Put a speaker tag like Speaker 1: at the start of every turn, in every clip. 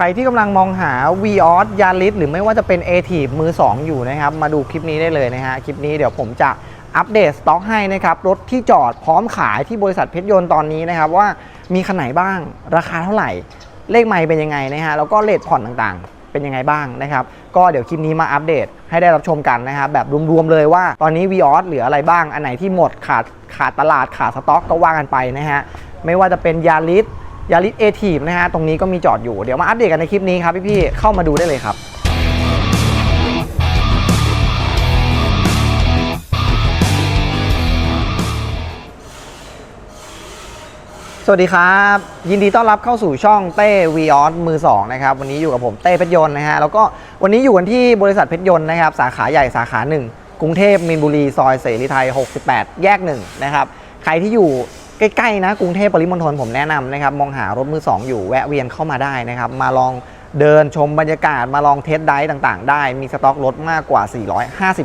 Speaker 1: ครที่กำลังมองหา v ีออสยาริสหรือไม่ว่าจะเป็น a t ีมือ 2 อยู่นะครับ มาดูคลิปนี้ได้เลยนะฮะ คลิปนี้เดี๋ยวผมจะอัปเดตสต็อกให้นะครับ รถที่จอดพร้อมขายที่บริษัทเพชรยนต์ตอนนี้นะครับ ว่ามีคันไหนบ้างราคาเท่าไหร่ เลขไมล์เป็นยังไงนะฮะ แล้วก็เลทผ่อนต่างๆ เป็นยังไงบ้างนะครับ ก็เดี๋ยวคลิปนี้มาอัปเดตให้ได้รับชมกันนะครับแบบรวมๆเลยว่าตอนนี้ v ีออสเหลืออะไรบ้างอันไหนที่หมดขาดขาดตลาดขาดสต็อกก็ว่ากันไปนะฮะไม่ว่าจะเป็นยาริส ยาริสเอทีฟนะฮะตรงนี้ก็มีจอดอยู่เดี๋ยวมาอัปเดตกันในคลิปนี้ครับพี่ๆเข้ามาดูได้เลยครับสวัสดีครับ ยินดีต้อนรับเข้าสู่ช่องเต้วีออสมือ2นะครับวันนี้อยู่กับผมเต้เพชรยนต์นะฮะแล้วก็วันนี้อยู่กันที่บริษัทเพชรยนต์นะครับสาขาใหญ่สาขาหนึ่งกรุงเทพมีนบุรีซอยเสรีไทย 68 แยกหนึ่งนะครับใครที่อยู่ ใกล้ๆนะกรุงเทพปริมณฑลผมแนะนำนะครับ มองหารถมือ2อยู่แวะเวียนเข้ามาได้นะครับ มาลองเดินชมบรรยากาศมาลองเทสไดร์ต่างๆ ได้ มีสต็อกรถมากกว่า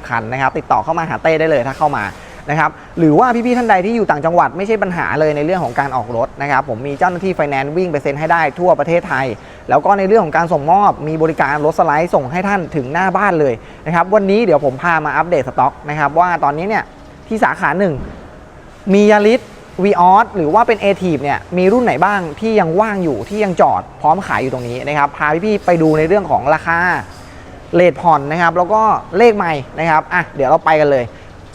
Speaker 1: 450 คันนะครับ ติดต่อเข้ามาหาเต้ได้เลยถ้าเข้ามานะครับหรือว่าพี่ๆท่านใดที่อยู่ต่างจังหวัดไม่ใช่ปัญหาเลยในเรื่องของการออกรถนะครับผมมีเจ้าหน้าที่ไฟแนนซ์วิ่งไปเซ็นให้ได้ทั่วประเทศไทย แล้วก็ในเรื่องของการส่งมอบมีบริการรถสไลด์ส่งให้ท่านถึงหน้าบ้านเลยนะครับวันนี้เดี๋ยวผมพามาอัปเดตสต็อกนะครับว่าตอนนี้เนี่ยที่สาขาหนึ่งมียาริส วีออสหรือว่าเป็น a t ทีเนี่ยมีรุ่นไหนบ้างที่ยังว่างอยู่ที่ยังจอดพร้อมขายอยู่ตรงนี้นะครับพาพี่ๆไปดูในเรื่องของราคาเลทผ่อนนะครับ แล้วก็เลขใหม่นะครับอะเดี๋ยวเราไปกันเลย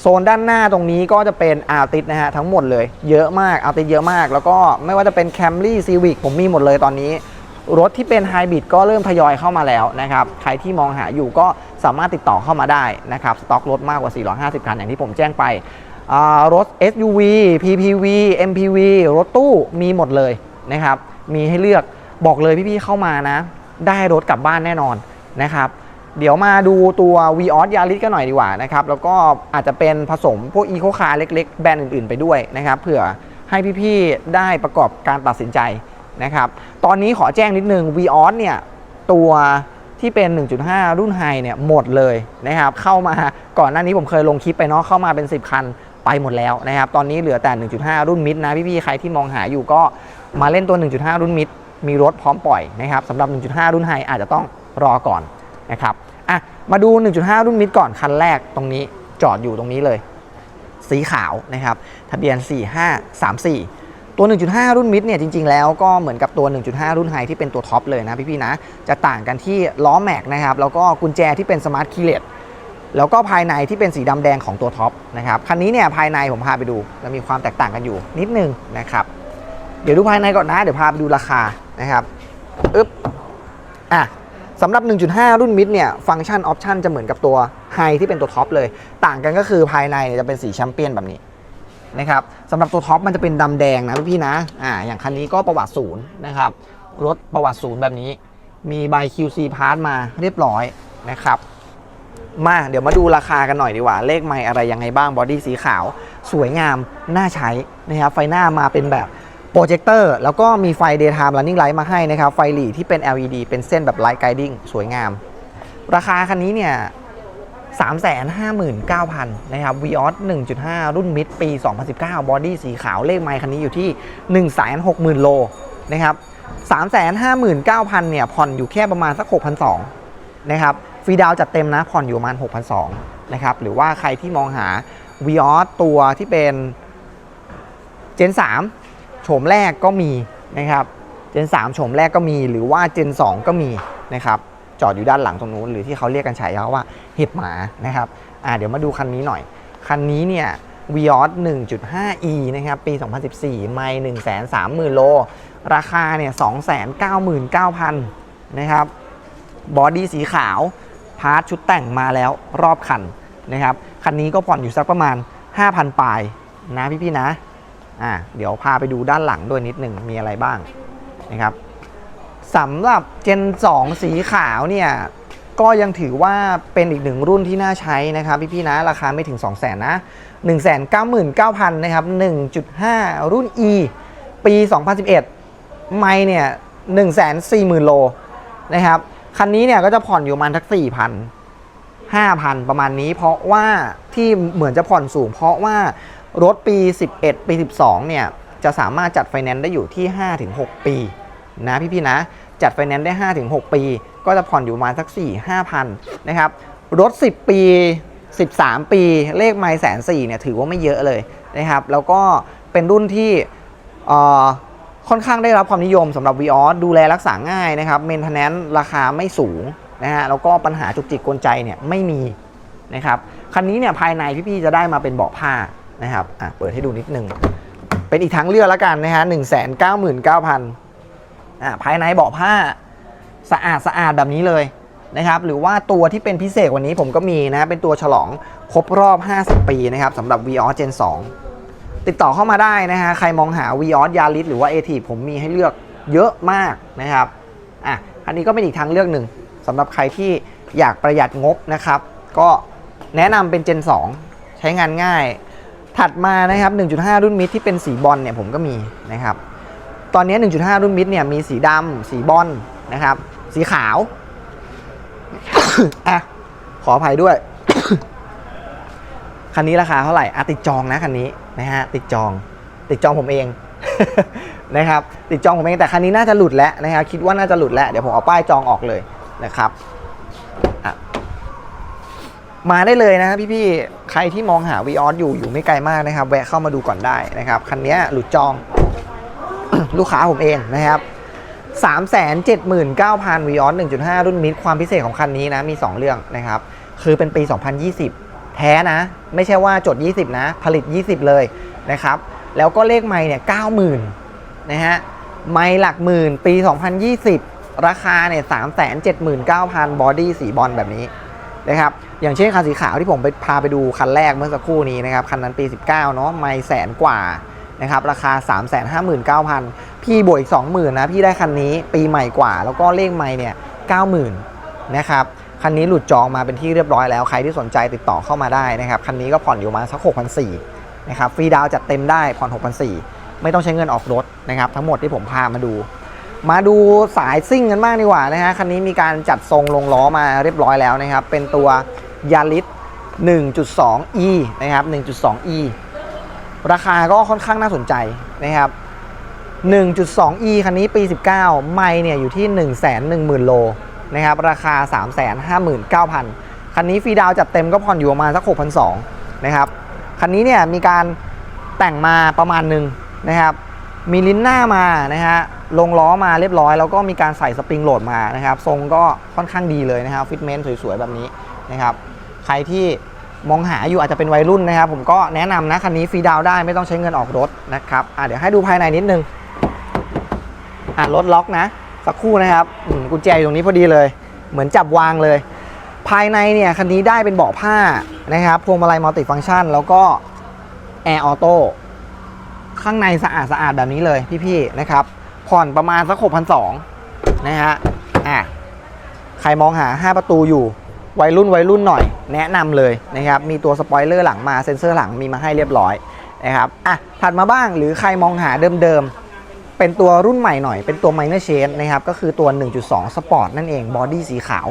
Speaker 1: โซนด้านหน้าตรงนี้ก็จะเป็นอาร์ติสนะฮะทั้งหมดเลย เยอะมากอาร์ติสเยอะมาก แล้วก็ไม่ว่าจะเป็น Camry Civic ผมมีหมดเลยตอนนี้ รถที่เป็นไฮบริดก็เริ่มทยอยเข้ามาแล้วนะครับใครที่มองหาอยู่ก็สามารถติดต่อเข้ามาได้นะครับสต็อกรถมากกว่า 450 คันอย่างที่ผมแจ้งไป รถ SUV PPV MPV รถตู้มีหมดเลยนะครับ มีให้เลือกบอกเลยพี่ๆเข้ามานะ ได้รถกลับบ้านแน่นอนนะครับ เดี๋ยวมาดูตัว v ีออสยาริสกันหน่อยดีกว่านะครับ แล้วก็อาจจะเป็นผสมพวกอีโคคาร์เล็ก ๆ แบรนด์อื่น ๆ ไปด้วยนะครับ เผื่อให้พี่ๆได้ประกอบการตัดสินใจนะครับ ตอนนี้ขอแจ้งนิดนึง v ีออสเนี่ยตัวที่เป็น 1.5 รุ่นไฮเนี่ยหมดเลยนะครับ เข้ามาก่อนหน้านี้ผมเคยลงคลิปไปเนาะเข้ามาเป็น 10 คัน ไปหมดแล้วนะครับ ตอนนี้เหลือแต่ 1.5 รุ่นมิดนะพี่ๆใครที่มองหาอยู่ก็มาเล่นตัว 1.5 รุ่นมิดมีรถพร้อมปล่อยนะครับสำหรับ 1.5 รุ่นไฮอาจจะต้องรอก่อนนะครับอะมาดู 1.5 รุ่นมิดก่อนคันแรกตรงนี้จอดอยู่ตรงนี้เลย สีขาวนะครับทะเบียน 4534 ตัว 1.5 รุ่นมิดเนี่ยจริง ๆ แล้วก็เหมือนกับตัว 1.5 รุ่นไฮที่เป็นตัวท็อปเลยนะพี่ๆนะจะต่างกันที่ล้อแม็กนะครับแล้วก็กุญแจที่เป็นสมาร์ทคีย์เลส แล้วก็ภายในที่เป็นสีดำแดงของตัวท็อปนะครับคันนี้เนี่ยภายในผมพาไปดูจะมีความแตกต่างกันอยู่นิดนึงนะครับ เดี๋ยวดูภายในก่อนนะ เดี๋ยวพาไปดูราคานะครับอึ๊บอะสำหรับ 1.5 รุ่นมิดเนี่ยฟังก์ชันออปชันจะเหมือนกับตัวไฮที่เป็นตัวท็อปเลย ต่างกันก็คือภายในนยจะเป็นสีแชมเปี้ยนแบบนี้นะครับสำหรับตัวท็อปมันจะเป็นดำแดงนะพี่ๆนะอ่าอย่างคันนี้ก็ประวัติศูนย์นะครับรถประวัติศูนย์แบบนี้ มีใบ QC Pass มาเรียบร้อยนะครับ มาเดี๋ยวมาดูราคากันหน่อยดีกว่า เลขไม่อะไรยังไงบ้างบอดี้สีขาว สวยงาม น่าใช้นะครับไฟหน้ามาเป็นแบบโปรเจคเตอร์แล้วก็มีไฟ daytime running light มาให้นะครับ ไฟหลีที่เป็น LED เป็นเส้นแบบ light guiding สวยงาม ราคาคันนี้เนี่ย359,000 นะครับ Vios 1.5 รุ่นมิดปี 2019 บอดี้สีขาวเลขไมค์คันนี้อยู่ที่ 160,000 โลนะครับ359,000 เนี่ย ผ่อนอยู่แค่ประมาณสัก 6,200 นะครับ ฟรีดาวน์จัดเต็มนะผ่อนอยู่ประมาณ 6,200นะครับหรือว่าใครที่มองหา Vios ตัวที่เป็น Gen 3โฉมแรกก็มีนะครับ Gen 3โฉมแรกก็มี หรือว่า Gen 2ก็มีนะครับจอดอยู่ด้านหลังตรงนู้น หรือที่เขาเรียกกันฉายาว่าเห็บหมานะครับอ่าเดี๋ยวมาดูคันนี้หน่อย คันนี้เนี่ย Vios 1.5e นะครับปี 2014 ไม่ 130,000 โล ราคาเนี่ย 299,000 นะครับบอดี้สีขาว พาร์ทชุดแต่งมาแล้วรอบคันนะครับคันนี้ก็ผ่อนอยู่สักประมาณ 5,000ปลายนะพี่ๆนะอะเดี๋ยวพาไปดูด้านหลังด้วยนิดหนึ่งมีอะไรบ้างนะครับสำหรับ Gen 2สีขาวเนี่ยก็ยังถือว่าเป็นอีกหนึ่งรุ่นที่น่าใช้นะครับพี่ๆนะราคาไม่ถึง 2 0 0 0 0 0นะ199,000นะครับ1.5 รุ่น E ปี 2011 ไม่เนี่ย140,000 โลนะครับ คันนี้เนี่ยก็จะผ่อนอยู่ประมาณทัก4,000 5,000ประมาณนี้ เพราะว่าที่เหมือนจะผ่อนสูง เพราะว่ารถปี 11 ปี 12 เนี่ย จะสามารถจัดไฟแนนซ์ได้อยู่ที่ 5-6 ปีนะพี่ๆนะ จัดไฟแนนซ์ได้ 5-6 ปี ก็จะผ่อนอยู่ประมาณสัก 4 5พันนะครับ รถ 10 ปี 13 ปีเลขไมล์แสนสี่เนี่ย ถือว่าไม่เยอะเลยนะครับ แล้วก็เป็นรุ่นที่เอ่อ ค่อนข้างได้รับความนิยมสำหรับ v ีออดูแลรักษาง่ายนะครับเมนเทนแนนราคาไม่สูงนะฮะแล้วก็ปัญหาจุกจิกกวนใจเนี่ยไม่มีนะครับคันนี้เนี่ยภายในพี่ๆจะได้มาเป็นเบาะผ้านะครับอะเปิดให้ดูนิดนึง เป็นอีกทั้งเลือกแล้วกันนะฮะหนึ่งแสนเก้าหมื่นเก้าพันอ่าภายในเบาะผ้าสะอาดสะอาดแบบนี้เลยนะครับหรือว่าตัวที่เป็นพิเศษกวันนี้ผมก็มีนะเป็นตัวฉลองครบรอบ 50 ปีนะครับสำหรับ v ีออ Gen 2 ติดต่อเข้ามาได้นะฮะ ใครมองหา v ีออ y a r i s หรือว่า a t ผมมีให้เลือกเยอะมากนะครับ อะ อันนี้ก็เป็นอีกทางเลือกหนึ่งสำหรับใครที่อยากประหยัดงบนะครับ ก็แนะนำเป็น Gen 2 ใช้งานง่าย ถัดมานะครับ 1.5 รุ่นมิดที่เป็นสีบอลเนี่ยผมก็มีนะครับ ตอนนี้ 1.5 รุ่นมิดเนี่ยมีสีดำสีบอลนะครับ สีขาว อะ ขออภัยด้วย คันนี้ราคาเท่าไหร่อะติดจองนะคันนี้ นะฮะติดจอง ติดจองผมเองนะครับติดจองผมเองแต่คันนี้น่าจะหลุดแล้วนะครับคิดว่าน่าจะหลุดแล้วเดี๋ยวผมเอาป้ายจองออกเลยนะครับมาได้เลยนะครับพี่ๆใครที่มองหาวีออสอยู่อยู่ไม่ไกลมากนะครับ แวะเข้ามาดูก่อนได้นะครับคันนี้หลุดจองลูกค้าผมเองนะครับ379,000วีออส1.5 รุ่นมิดความพิเศษของคันนี้นะมี 2 เรื่องนะครับ คือเป็นปี 2020 แท้นะ ไม่ใช่ว่าจด 20 นะ ผลิต 20 เลยนะครับ แล้วก็เลขไม้เนี่ย90,000นะฮะไม้หลักหมื่นปี 2020 ราคาเนี่ย379,000บอดี้สีบอลแบบนี้นะครับอย่างเช่นคันสีขาวที่ผมไปพาไปดูคันแรกเมื่อสักครู่นี้นะครับคันนั้นปี 19เนาะไม้แสนกว่านะครับราคา 359,000 พี่บวกอีก 20,000นะพี่ได้คันนี้ปีใหม่กว่า แล้วก็เลขใหม่เนี่ย90,000นะครับ คันนี้หลุดจองมาเป็นที่เรียบร้อยแล้ว ใครที่สนใจติดต่อเข้ามาได้นะครับ คันนี้ก็ผ่อนอยู่มาสัก 6,400นะครับ ฟรีดาวน์จัดเต็มได้ผ่อน 6,400 ไม่ต้องใช้เงินออกรถนะครับ ทั้งหมดที่ผมพามาดู มาดูสายซิ่งกันบ้างดีกว่านะฮะ คันนี้มีการจัดทรงลงล้อมาเรียบร้อยแล้วนะครับ เป็นตัวยาริส 1.2e นะครับ 1.2e ราคาก็ค่อนข้างน่าสนใจนะครับ 1.2e คันนี้ปี 19 ไม่เนี่ยอยู่ที่ 110,000โล นะครับราคา 359,000 คันนี้ฟรีดาวจัดเต็มก็ผ่อนอยู่ประมาณสัก 6,200นะครับคันนี้เนี่ยมีการแต่งมาประมาณหนึ่งนะครับมีลิ้นหน้ามานะฮะลงล้อมาเรียบร้อย แล้วก็มีการใส่สปริงโหลดมานะครับทรงก็ค่อนข้างดีเลยนะครับฟิตเมนต์สวยๆ แบบนี้นะครับใครที่มองหาอยู่อาจจะเป็นวัยรุ่นนะครับ ผมก็แนะนำนะคันนี้ฟรีดาวได้ไม่ต้องใช้เงินออกรถนะครับอะเดี๋ยวให้ดูภายในนิดนึงอะรถล็อกนะ สักครู่นะครับกุญแจอยู่ตรงนี้พอดีเลย เหมือนจับวางเลย ภายในเนี่ยคันนี้ได้เป็นเบาะผ้านะครับพวงมาลัยมัลติฟังก์ชัน แล้วก็แอร์ออโต้ข้างในสะอาดสะอาดแบบนี้เลยพี่ๆนะครับ ผ่อนประมาณสักหกพันสองนะฮะอะใครมองหา 5 ประตูอยู่วัยรุ่นวัยรุ่นหน่อย แนะนำเลยนะครับ มีตัวสปอยเลอร์หลังมาเซ็นเซอร์หลังมีมาให้เรียบร้อยนะครับอะถัดมาบ้างหรือใครมองหาเดิมๆ เป็นตัวรุ่นใหม่หน่อย เป็นตัว minor change นะครับ ก็คือตัว 1.2 Sport นั่นเอง บอดี้สีขาว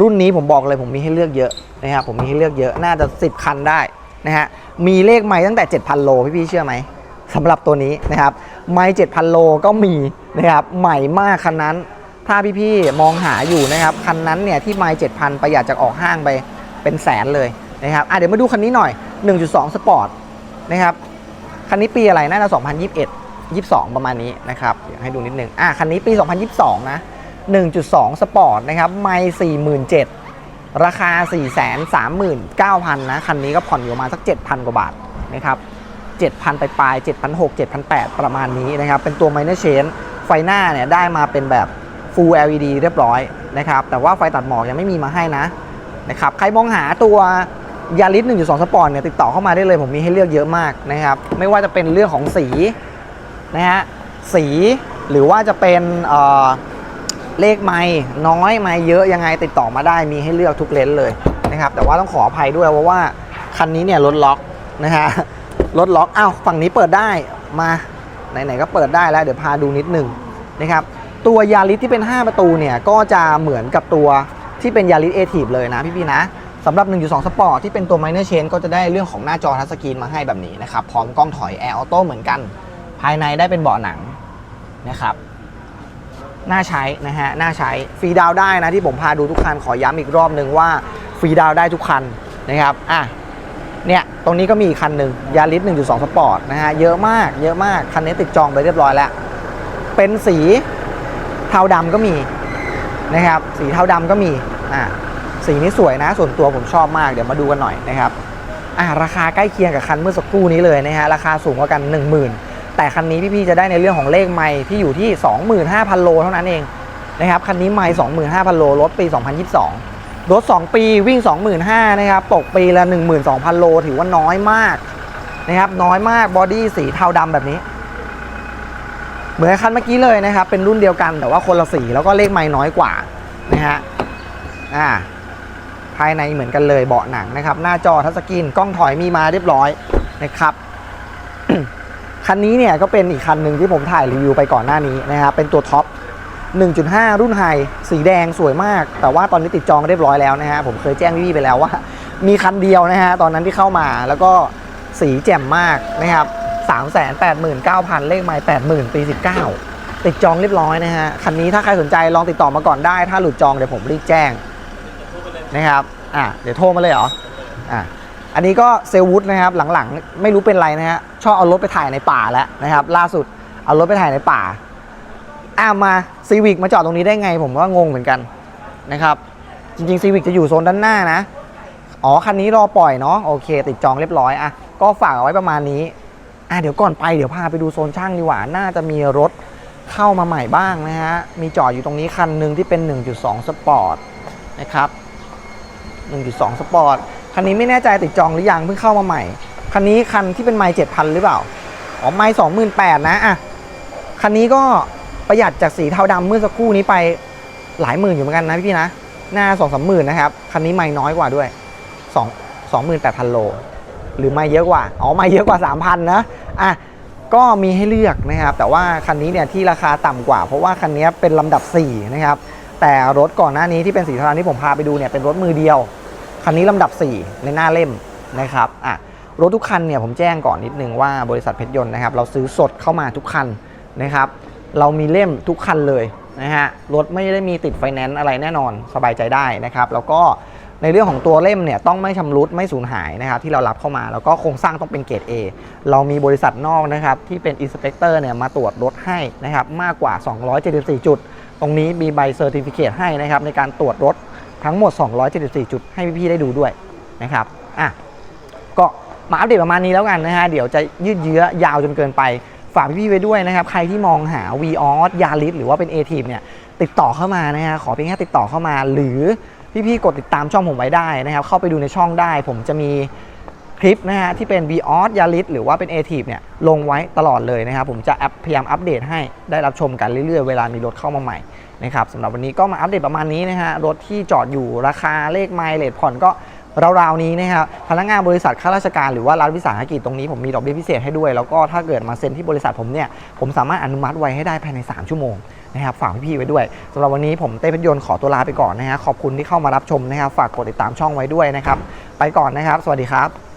Speaker 1: รุ่นนี้ผมบอกเลยผมมีให้เลือกเยอะนะครับ ผมมีให้เลือกเยอะ น่าจะ 10 คันได้นะฮะ มีเลขไม้ตั้งแต่ 7,000 โล พี่ๆเชื่อไหมสำหรับตัวนี้นะครับ ไม้7,000 โลก็มีนะครับ ใหม่มากคันนั้น ถ้าพี่ๆมองหาอยู่นะครับ คันนั้นเนี่ยที่ไม้7,000 ประหยัดจากออกห้างไปเป็นแสนเลยนะครับอะเดี๋ยวมาดูคันนี้หน่อย 1.2 Sport นะครับ คันนี้ปีอะไร น่าจะ 2021 22 ประมาณนี้นะครับเดี๋ยวให้ดูนิดนึงอะคันนี้ปี 2022 นะ 1.2 สปอร์ตนะครับ ไม่47,000 ราคา 439,000 นะ คันนี้ก็ผ่อนอยู่มาสัก 7,000 กว่าบาทนะครับ 7,000 ไปปลาย7,600 7,800 ประมาณนี้นะครับ เป็นตัว minor change ไฟหน้าเนี่ยได้มาเป็นแบบ full LED เรียบร้อยนะครับ แต่ว่าไฟตัดหมอกยังไม่มีมาให้นะนะครับ ใครมองหาตัวยาริส1.2 สปอร์ตเนี่ยติดต่อเข้ามาได้เลยผมมีให้เลือกเยอะมากนะครับ ไม่ว่าจะเป็นเรื่องของสี นะฮะสีหรือว่าจะเป็นเเลขไม่น้อยไม่เยอะยังไงติดต่อมาได้มีให้เลือกทุกเลนส์เลยนะครับ แต่ว่าต้องขออภัยด้วยเพราะว่าคันนี้เนี่ยรถล็อกนะฮะรถล็อกอ้าวฝั่งนี้เปิดได้มาไหนๆก็เปิดได้แล้วเดี๋ยวพาดูนิดหนึ่งนะครับ ตัวยาริสที่เป็น 5 ประตูเนี่ยก็จะเหมือนกับตัวที่เป็นยาริสเอทีฟเลยนะพี่ๆนะสำหรับ 1.2 Sport ที่เป็นตัว minor change ก็จะได้เรื่องของหน้าจอทัชสกรีนมาให้แบบนี้นะครับ พร้อมกล้องถอย Air Auto เหมือนกัน ภายในได้เป็นเบาะหนังนะครับน่าใช้นะฮะน่าใช้ฟรีดาวได้นะที่ผมพาดูทุกคันขอย้ำอีกรอบหนึ่งว่าฟรีดาวได้ทุกคันนะครับอะเนี่ยตรงนี้ก็มีอีกคันหนึ่งยาริส1.2 สปอร์ตนะฮะเยอะมากเยอะมาก คันนี้ติดจองไปเรียบร้อยแล้ว เป็นสีเทาดำก็มีนะครับสีเทาดำก็มีอะสีนี้สวยนะ ส่วนตัวผมชอบมากเดี๋ยวมาดูกันหน่อยนะครับอะราคาใกล้เคียงกับคันเมื่อสักครู่นี้เลยนะฮะราคาสูงกว่ากัน 10,000 แต่คันนี้พี่ๆจะได้ในเรื่องของเลขไมล์ที่อยู่ที่ 25,000 โลเท่านั้นเองนะครับคันนี้ไมล์25,000 โลรถปี 2022 รถ 2 ปีวิ่ง 25,000นะครับตกปีละ 12,000 โลถือว่าน้อยมากนะครับน้อยมากบอดี้สีเทาดำแบบนี้ เหมือนคันเมื่อกี้เลยนะครับ เป็นรุ่นเดียวกันแต่ว่าคนละสีแล้วก็เลขไมล์น้อยกว่านะฮะอ่าภายในเหมือนกันเลยเบาะหนังนะครับ หน้าจอทัชสกรีนกล้องถอยมีมาเรียบร้อยนะครับ คันนี้เนี่ยก็เป็นอีกคันหนึ่งที่ผมถ่ายรีวิวไปก่อนหน้านี้นะครับเป็นตัวท็อป 1.5 รุ่นไฮสีแดงสวยมาก แต่ว่าตอนนี้ติดจองเรียบร้อยแล้วนะฮะผมเคยแจ้งพี่ๆไปแล้วว่า มีคันเดียวนะฮะตอนนั้นที่เข้ามาแล้วก็สีแจ่มมากนะครับ389,000 เลขไมล์80,000 ปี 19 ติดจองเรียบร้อยนะฮะ คันนี้ถ้าใครสนใจลองติดต่อมาก่อนได้ ถ้าหลุดจองเดี๋ยวผมรีบแจ้งนะครับ อะ เดี๋ยวโทรมาเลยเหรอ อะ อันนี้ก็เซลวุฒนะครับหลังๆ ไม่รู้เป็นไรนะฮะชอบเอารถไปถ่ายในป่าแล้วนะครับล่าสุดเอารถไปถ่ายในป่าอะมาซีวิกมาจอดตรงนี้ได้ไงผมก็งงเหมือนกันนะครับจริงๆซีวิกจะอยู่โซนด้านหน้านะอ๋อคันนี้รอปล่อยเนาะโอเค ติดจองเรียบร้อยอะก็ฝากเอาไว้ประมาณนี้อะเดี๋ยวก่อนไปเดี๋ยวพาไปดูโซนช่างดีกว่าน่าจะมีรถเข้ามาใหม่บ้างนะฮะมีจอดอยู่ตรงนี้คันหนึ่งที่เป็น 1.2 สปอร์ตนะครับ1.2 สปอร์ต คันนี้ไม่แน่ใจติดจองหรือยังเพิ่งเข้ามาใหม่ คันนี้คันที่เป็นไมล์7,000หรือเปล่า อ๋อไมล์28,000นแปดนะอะคันนี้ก็ประหยัดจากสีเทาดำเมื่อสักครู่นี้ไปหลายหมื่นอยู่เหมือนกันนะพี่ๆนะ หน้า2 3หมื่นนะครับ คันนี้ไมล์น้อยกว่าด้วย2 28,000โล หรือไม่เยอะกว่า อ๋อไม่เยอะกว่า3,000นนะ อะก็มีให้เลือกนะครับ แต่ว่าคันนี้เนี่ยที่ราคาต่ำกว่า เพราะว่าคันนี้เป็นลำดับ4นะครับแต่รถก่อนหน้านี้ที่เป็นสีเทาดำที่ผมพาไปดูเนี่ยเป็นรถมือเดียว คันนี้ลำดับ 4 ในหน้าเล่มนะครับอะรถทุกคันเนี่ยผมแจ้งก่อนนิดนึงว่าบริษัทเพชรยนต์นะครับเราซื้อสดเข้ามาทุกคันนะครับ เรามีเล่มทุกคันเลยนะฮะรถไม่ได้มีติดไฟแนนซ์อะไรแน่นอนสบายใจได้นะครับ แล้วก็ในเรื่องของตัวเล่มเนี่ยต้องไม่ชำรุดไม่สูญหายนะครับที่เรารับเข้ามาแล้วก็โครงสร้างต้องเป็นเกรด A เรามีบริษัทนอกนะครับที่เป็นอินสเปกเตอร์เนี่ยมาตรวจรถให้นะครับมากกว่า 274 จุด ตรงนี้มีใบเซอร์ติฟิเคตให้นะครับในการตรวจรถ ทั้งหมด 274 จุดให้พี่ๆได้ดูด้วยนะครับอะก็มาอัปเดตประมาณนี้แล้วกันนะฮะ เดี๋ยวจะยืดเยื้อยาวจนเกินไป ฝากพี่ๆไว้ด้วยนะครับ ใครที่มองหา v ีออสยาริสหรือว่าเป็น a t ทีเนี่ย ติดต่อเข้ามานะฮะ ขอเพียงแค่ติดต่อเข้ามา หรือพี่ๆกดติดตามช่องผมไว้ได้นะครับ เข้าไปดูในช่องได้ ผมจะมีคลิปนะฮะที่เป็น v ีออสยาริสหรือว่าเป็น a t ทีเนี่ยลงไว้ตลอดเลยนะครับ ผมจะพยายามอัปเดตให้ได้รับชมกันเรื่อยๆ เวลามีรถเข้ามาใหม่ นะครับสำหรับวันนี้ก็มาอัปเดตประมาณนี้นะฮะรถที่จอดอยู่ราคาเลขไมล์เลทผ่อนก็ราวๆนี้นะครับพนักงานบริษัทข้าราชการหรือว่ารัฐวิสาหกิจตรงนี้ผมมีดอกเบี้ยพิเศษให้ด้วย แล้วก็ถ้าเกิดมาเซ็นที่บริษัทผมเนี่ยผมสามารถอนุมัติไว้ให้ได้ภายใน 3 ชั่วโมงนะครับฝากพี่ๆไว้ด้วยสำหรับวันนี้ผมเต้เพชรยนต์ขอตัวลาไปก่อนนะฮะขอบคุณที่เข้ามารับชมนะครับฝากกดติดตามช่องไว้ด้วยนะครับไปก่อนนะครับ สวัสดีครับ